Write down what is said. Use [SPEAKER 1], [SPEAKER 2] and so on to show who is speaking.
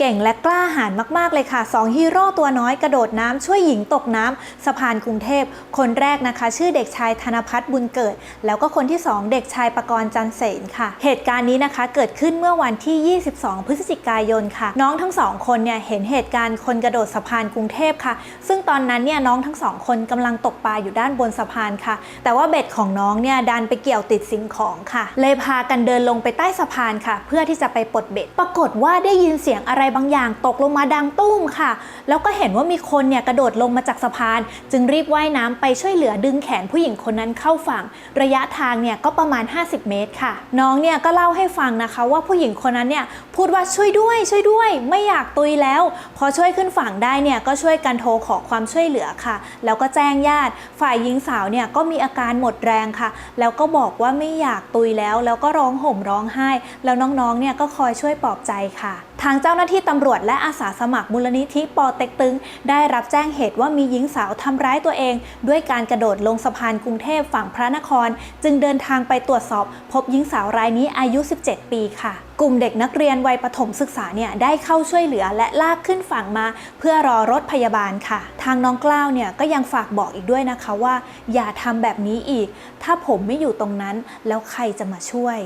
[SPEAKER 1] เก่งและกล้าหาญมาก ๆ เลยค่ะสองฮีโร่ตัวน้อยกระโดดน้ำช่วยหญิงตกน้ำสะพานกรุงเทพ คนแรกนะคะ ชื่อเด็กชายธนพัฒน์บุญเกิด แล้วก็คนที่ 2 เด็กชายประกรณ์จันเสนค่ะ เหตุการณ์นี้นะคะเกิดขึ้นเมื่อวันที่ 22 พฤศจิกายนค่ะ น้องทั้งสองคนเนี่ยเห็นเหตุการณ์คนกระโดดสะพานกรุงเทพค่ะ ซึ่งตอนนั้นเนี่ยน้องทั้งสองคนกำลังตกปลาอยู่ด้านบนสะพานค่ะ แต่ว่าเบ็ดของน้องเนี่ยดันไปเกี่ยวติดสิ่งของค่ะ เลยพากันเดินลงไปใต้สะพานค่ะ เพื่อที่จะไปปลดเบ็ด ปรากฏว่าได้ยินเสียงอะไรบางอย่างตกลงมาดังตุ้มค่ะ แล้วก็เห็นว่ามีคนเนี่ยกระโดดลงมาจากสะพาน จึงรีบว่ายน้ำไปช่วยเหลือดึงแขนผู้หญิงคนนั้นเข้าฝั่ง ระยะทางเนี่ยก็ประมาณ 50 เมตรค่ะ น้องเนี่ยก็เล่าให้ฟังนะคะว่าผู้หญิงคนนั้นเนี่ยพูดว่าช่วยด้วยช่วยด้วย ไม่อยากตุยแล้ว พอช่วยขึ้นฝั่งได้เนี่ยก็ช่วยกันโทรขอความช่วยเหลือค่ะ แล้วก็แจ้งญาติ ฝ่ายหญิงสาวเนี่ยก็มีอาการหมดแรงค่ะ แล้วก็บอกว่าไม่อยากตุยแล้ว แล้วก็ร้องห่มร้องไห้ แล้วน้องๆเนี่ยก็คอยช่วยปลอบใจค่ะ ทางเจ้าหน้าที่ที่ตำรวจและอาสาสมัครมูลนิธิปอเต็กตึง ได้รับแจ้งเหตุว่ามีหญิงสาวทำร้ายตัวเอง ด้วยการกระโดดลงสะพานกรุงเทพฝั่งพระนคร จึงเดินทางไปตรวจสอบ พบหญิงสาวรายนี้อายุ 17 ปีค่ะ กลุ่มเด็กนักเรียนวัยประถมศึกษาเนี่ยได้เข้าช่วยเหลือและลากขึ้นฝั่งมา เพื่อรอรถพยาบาลค่ะ ทางน้องกล้าวเนี่ยก็ยังฝากบอกอีกด้วยนะคะว่า อย่าทำแบบนี้อีก ถ้าผมไม่อยู่ตรงนั้นแล้วใครจะมาช่วย